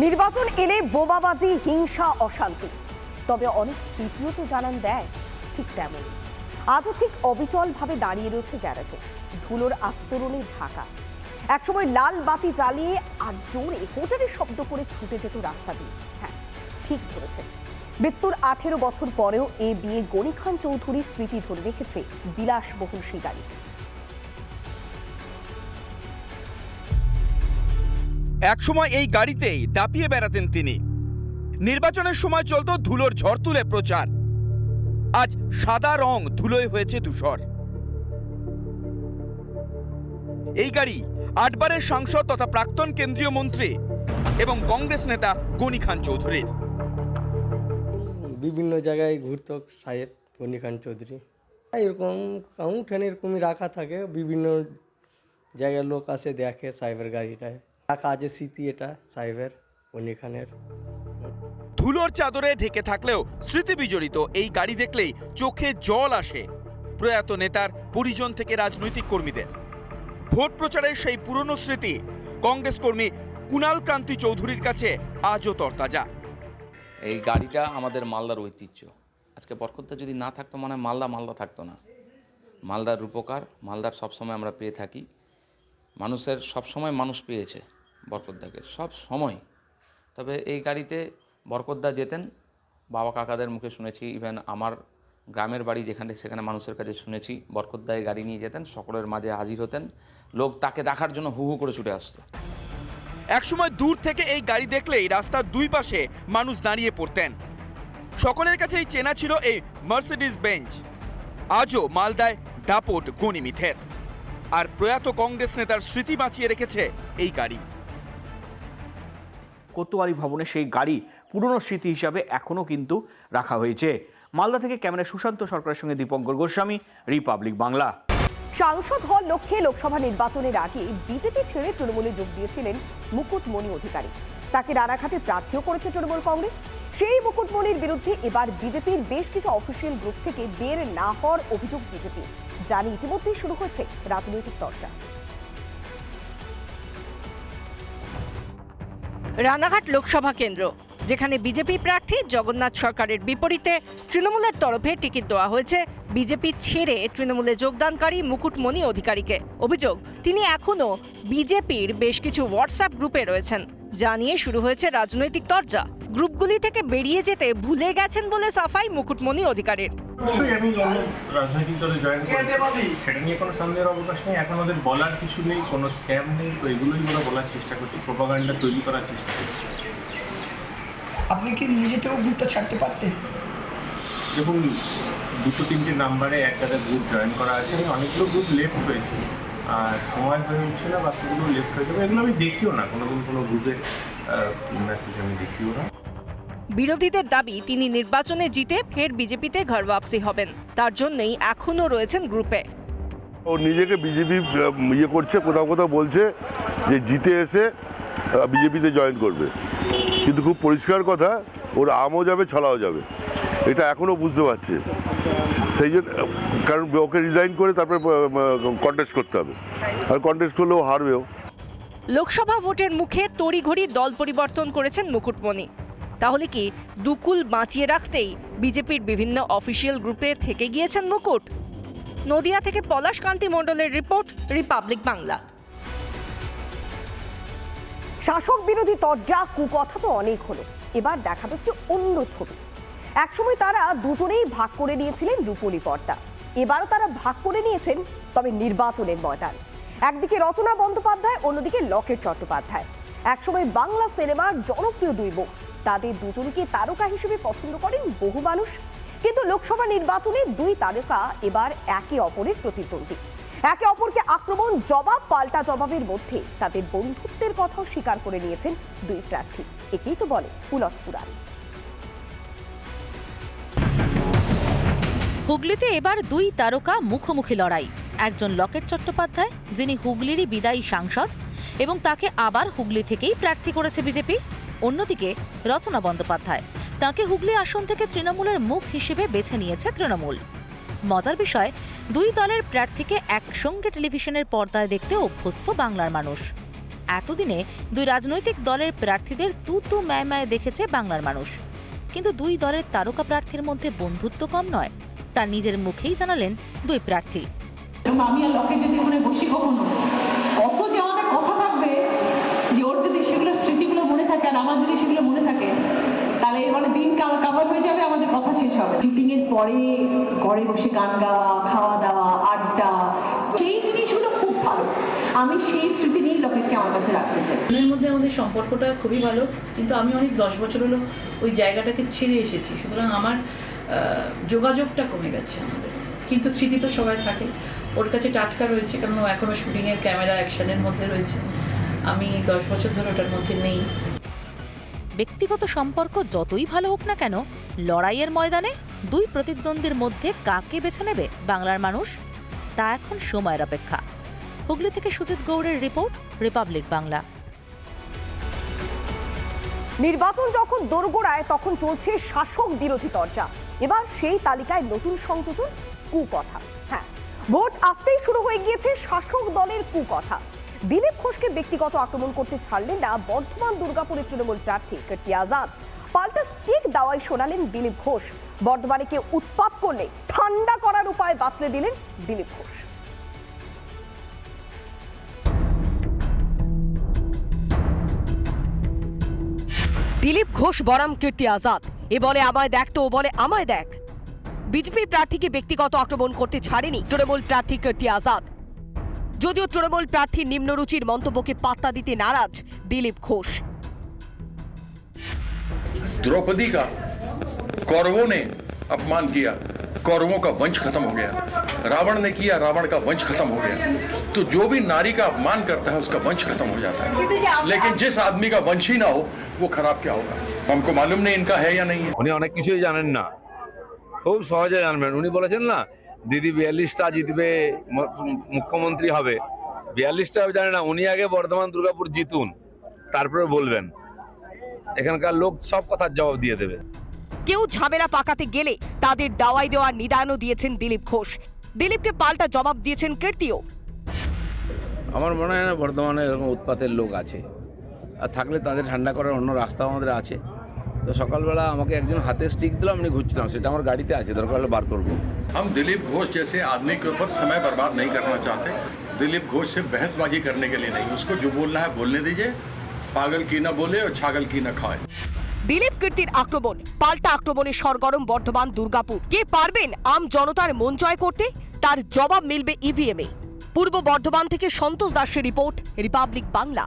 নির্বাচন এলে বোমাবাজি, হিংসা, অশান্তি। তবে অনেক স্মৃতিও তো জানান দেয়, ঠিক তেমন আজও ঠিক অবিচলভাবে দাঁড়িয়ে রয়েছে গ্যারেজে, ধুলোর আস্তরণে ঢাকা। একসময় লাল বাতি জ্বালিয়ে আর জোরে হোটেলের শব্দ করে ছুটে যেত রাস্তা দিয়ে। হ্যাঁ ঠিক ধরেছেন। মৃত্যুর আঠেরো বছর পরেও এ বিয়ে গনি খান চৌধুরীর স্মৃতি ধরে রেখেছে বিলাসবহুল সেই গাড়ি একসময় এই গাড়িতেই দাপিয়ে বেড়াতেন তিনি। নির্বাচনের সময় চলতো ধুলোর ঝড় তুলে প্রচার। আজ সাদা রং ধুলোয় হয়েছে ধূসর। এই গাড়ি আটবারের সাংসদ তথা প্রাক্তন কেন্দ্রীয় মন্ত্রী এবং কংগ্রেস নেতা গনি খান চৌধুরীর। বিভিন্ন জায়গায় ঘুরতো সাহেব গনি খান চৌধুরী। এরকম কাউন্টান এরকমই রাখা থাকে, বিভিন্ন জায়গার লোক আসে দেখে সাহেবের গাড়িটায়। আছে স্মৃতি এটা সাহেবের খানের ধুলোর চাদরে ঢেকে থাকলেও স্মৃতি বিজড়িত এই গাড়ি দেখলেই চোখে জল আসে। প্রয়াত নেতার পরিজন থেকে রাজনৈতিক কর্মীদের। ভোট প্রচারের সেই পুরনো স্মৃতি কংগ্রেস কর্মী কুণাল ক্রান্তি চৌধুরীর কাছে আজও তরতাজা। এই গাড়িটা আমাদের মালদার ঐতিহ্য। আজকে বরকতদা যদি না থাকতো মানে হয় মালদা মালদা থাকতো না। মালদার রূপকার মালদার সবসময় আমরা পেয়ে থাকি। মানুষের সবসময় মানুষ পেয়েছে। বরকতদাকে সব সময়। তবে এই গাড়িতে বরকতদা যেতেন, বাবা কাকাদের মুখে শুনেছি ইভেন আমার গ্রামের বাড়ি যেখানে, সেখানে মানুষের কাছে শুনেছি বরকতদা এই গাড়ি নিয়ে যেতেন, সকলের মাঝে হাজির হতেন, লোক তাকে দেখার জন্য হু হু করে ছুটে আসতো। একসময় দূর থেকে এই গাড়ি দেখলেই রাস্তার দুই পাশে মানুষ দাঁড়িয়ে পড়তেন। সকলের কাছেই চেনা ছিল এই মার্সিডিজ বেঞ্চ আজও মালদায় দাপট গণিমিথের। আর প্রয়াত কংগ্রেস নেতার স্মৃতি বাঁচিয়ে রেখেছে এই গাড়ি। কোতোয়ালি ভবনে সেই গাড়ি পুরনো স্মৃতি হিসাবে এখনও কিন্তু রাখা হয়েছে। মালদা থেকে ক্যামেরা সুশান্ত সরকারের সঙ্গে দীপঙ্কর গোস্বামী, রিপাবলিক বাংলা। সাংসদ হওয়ার লক্ষ্যে লোকসভা নির্বাচনের আগে বিজেপি ছেড়ে তৃণমূলে যোগ দিয়েছিলেন মুকুটমণি অধিকারী। তাকে রানাঘাটে প্রার্থীও করেছে তৃণমূল কংগ্রেস। সেই মুকুটমণির বিরুদ্ধে এবার বিজেপির বেশ কিছু অফিসিয়াল গ্রুপ থেকে বের না হওয়ার অভিযোগ বিজেপি। জানি ইতিমধ্যেই শুরু হয়েছে রাজনৈতিক চর্চা রানাঘাট লোকসভা কেন্দ্র, যেখানে বিজেপি প্রার্থী জগন্নাথ সরকারের বিপরীতে তৃণমূলের তরফে টিকিট দেওয়া হয়েছে। বিজেপি ছেড়ে তৃণমূলে যোগদানকারী মুকুটমণি অধিকারীকে। অভিযোগ, তিনি এখনও বিজেপির বেশ কিছু হোয়াটসঅ্যাপ গ্রুপে রয়েছেন। যা নিয়ে শুরু হয়েছে রাজনৈতিক তরজা। গ্রুপগুলি থেকে বেরিয়ে যেতে ভুলে গেছেন বলে সাফাই মুকুটমণি অধিকারের। অবশ্যই আমি অন্য রাজনৈতিক দলে জয়েন করেছি সেটা নিয়ে কোনো সন্দেহের অবকাশ নেই। এখন ওদের বলার কিছু নেই কোনো স্ক্যাম নেই তো এগুলোই ওরা বলার চেষ্টা করছে প্রোপাগান্ডা তৈরি করার চেষ্টা করছে। আপনি কি নিজে থেকেও গ্রুপটা ছাড়তে পারতেন? দেখুন দুটো তিনটে নাম্বারে একটা গ্রুপ জয়েন করা আছে। আমি অনেকগুলো গ্রুপ লেফট হয়েছে। আর সময় হয়ে উঠছে না বাকিগুলো লেফট হয়ে যাবে এগুলো আমি দেখিও না কোনোদিন কোনো গ্রুপের মেসেজ আমি দেখিও না। বিরোধীদের দাবি তিনি নির্বাচনে জিতে ফের বিজেপিতে ঘর ওয়াপসি হবেন। তার জন্যই এখনও রয়েছেন গ্রুপে ও নিজেকে বিজেপি ইয়ে করছে কোথাও কোথাও বলছে যে জিতে এসে বিজেপিতে জয়েন করবে। কিন্তু খুব পরিষ্কার কথা ওর আমও যাবে ছলাও যাবে। এটা এখনও বুঝতে পারছে। সেই জন্য কারণ ওকে রিজাইন করে তারপরে কন্টেস্ট করতে হবে। আর কন্টেস্ট করলেও হারবেও। লোকসভা ভোটের মুখে তড়িঘড়ি দল পরিবর্তন করেছেন মুকুটমণি। তাহলে কি দুকুল বাঁচিয়ে রাখতেই বিজেপির বিভিন্ন অফিসিয়াল গ্রুপে থেকে গিয়েছেন মুকুট? নদিয়া থেকে পলাশ কান্তি মণ্ডলের রিপোর্ট রিপাবলিক বাংলা শাসক বিরোধী তরজা কুকথা তো অনেক হলো। এবার দেখাবো একটু অন্য ছবি। একসময় তারা দুজনেই ভাগ করে নিয়েছিলেন রূপলি পর্দা। এবারও তারা ভাগ করে নিয়েছেন, তবে নির্বাচনের ময়দান। একদিকে রচনা বন্দ্যোপাধ্যায়, অন্যদিকে লকেট চট্টোপাধ্যায়। একসময় বাংলা সিনেমার জনপ্রিয় দুই মুখ তাদের দুজনকে তারকা হিসেবে পছন্দ করেন বহু মানুষ। কিন্তু লোকসভা নির্বাচনে দুই তারকা এবার একে অপরের প্রতিদ্বন্দ্বী। একে অপরকে আক্রমণ, জবাব, পাল্টা জবাবের মধ্যে তাদের বন্ধুত্বের কথাও স্বীকার করে নিয়েছেন দুই প্রার্থী। একেই তো বলে উলট পুরাণ। হুগলিতে এবার দুই তারকা মুখোমুখি লড়াই। একজন লকেট চট্টোপাধ্যায়, যিনি হুগলিরই বিদায়ী সাংসদ, এবং তাকে আবার হুগলি থেকেই প্রার্থী করেছে বিজেপি। অন্যদিকে রচনা বন্দ্যোপাধ্যায়, তাকে হুগলি আসন থেকে তৃণমূলের মুখ হিসেবে বেছে নিয়েছে তৃণমূল। মজার বিষয়, দুই দলের প্রার্থীকে একসঙ্গে টেলিভিশনের পর্দায় দেখতে অভ্যস্ত বাংলার মানুষ। এতদিনে দুই রাজনৈতিক দলের প্রার্থীদের তু তু ম্যায় ম্যায় দেখেছে বাংলার মানুষ। কিন্তু দুই দলের তারকা প্রার্থীর মধ্যে বন্ধুত্ব কম নয়। তা নিজের মুখেই জানালেন দুই প্রার্থী। আমি আর লকেট যদি ওখানে বসি কখনো কত যে আমাদের কথা থাকবে যে ওর যদি সেগুলো স্মৃতিগুলো মনে থাকে আর আমার যদি সেগুলো মনে থাকে তাহলে মানে দিন কাভার হয়ে যাবে আমাদের কথা শেষ হবে। শুটিং এর পরে ঘরে বসে গান গাওয়া খাওয়া দাওয়া আড্ডা সেই জিনিসগুলো খুব ভালো। আমি সেই স্মৃতি নিয়েই লকেটকে আমার কাছে রাখতে চাই। দুজনের মধ্যে আমাদের সম্পর্কটা খুবই ভালো কিন্তু আমি অনেক দশ বছর হলো ওই জায়গাটাকে ছেড়ে এসেছি। সুতরাং আমার যোগাযোগটা কমে গেছে আমাদের। কিন্তু স্মৃতি তো সবাই থাকে। ওর কাছে টাটকা রয়েছে কারণ ও এখনও শুটিংয়ের ক্যামেরা অ্যাকশনের মধ্যে রয়েছে। আমি দশ বছর ধরে ওটার মধ্যে নেই। ব্যক্তিগত সম্পর্ক যতই ভালো হোক না কেন লড়াইয়ের ময়দানে দুই প্রতিদ্বন্দ্বীর মধ্যে কাকে বেছে নেবে বাংলার মানুষ তা এখন সময়ের অপেক্ষা। হুগলি থেকে সুজিত গৌড়ের রিপোর্ট রিপাবলিক বাংলা। নির্বাচন যখন দোরগোড়ায় তখন চলছে শাসক বিরোধী তরজা। এবার সেই তালিকায় নতুন সংযোজন কুকথা। হ্যাঁ ভোট আসতেই শুরু হয়ে গিয়েছে শাসক দলের কুকথা। দিলীপ ঘোষকে ব্যক্তিগত আক্রমণ করতে ছাড়লেন না বর্ধমান দুর্গাপুরের তৃণমূল প্রার্থী কীর্তি আজাদ। পাল্টা স্টিক দাওয়াই শোনালেন দিলীপ ঘোষ। বর্ধমানে কেউ উৎপাত করলে ঠান্ডা করার উপায় বাতলে দিলেন দিলীপ ঘোষ। দিলীপ ঘোষ বরাম কীর্তি আজাদ। এ বলে আমায় দেখ তো ও বলে আমায় দেখ বিজেপি প্রার্থীকে ব্যক্তিগত আক্রমণ করতে ছাড়েনি তৃণমূল প্রার্থী কীর্তি আজাদ যদিও তৃণমূল প্রার্থীর নিম্নরুচির মন্তব্যকে পাত্তা দিতে নারাজ দিলীপ ঘোষ द्रौपदी का कौरवों ने अपमान किया कौरवों का वंश खत्म हो गया रावण ने किया रावण का वंश खत्म हो गया तो जो भी नारी का अपमान करता है उसका वंश खत्म हो जाता है लेकिन जिस आदमी का वंश ही ना हो वो खराब क्या होगा हमको मालूम नहीं इनका है या नहीं है উনি অনেক কিছুই জানেন না খুব সহজে জানবেন উনি বলেছেন না দিদি বিয়াল্লিশটা জিতবে ম- মুখ্যমন্ত্রী হবে বিয়াল্লিশটা জানে না উনি আগে বর্ধমান দুর্গাপুর জিতুন তারপরে বলবেন এখানকার লোক সব কথার জবাব দিয়ে দেবে কেউ ঝামেলা পাকাতে গেলে তাদের দাওয়াই দেওয়ার নিদানও দিয়েছেন দিলীপ ঘোষ দিলীপকে পাল্টা জবাব দিয়েছেন কীর্তিও আমার মনে হয় না বর্ধমানে এরকম উৎপাতের লোক আছে আর থাকলে তাদের ঠান্ডা করার অন্য রাস্তাও আমাদের আছে তো সকালবেলা আমাকে একজন হাতে স্টিক দিল আমি ঘুরছিলাম সেটা আমার গাড়িতে আছে দরকার হলে বার করবো हम दिलीप घोष जैसे आदमी के ऊपर समय बर्बाद नहीं करना चाहते दिलीप घोष से बहसबाजी करने के लिए नहीं उसको जो बोलना है बोलने दीजिए पागल की ना बोले और छागल की ना खाए দিলীপ কীর্তির আক্রমণ। পাল্টা আক্রমণে সরগরম বর্ধমান, দুর্গাপুর। কে পারবেন আম জনতার মন জয় করতে? তার জবাব মিলবে ইভিএম এ। পূর্ব বর্ধমান থেকে সন্তোষ দাসের রিপোর্ট, রিপাবলিক বাংলা।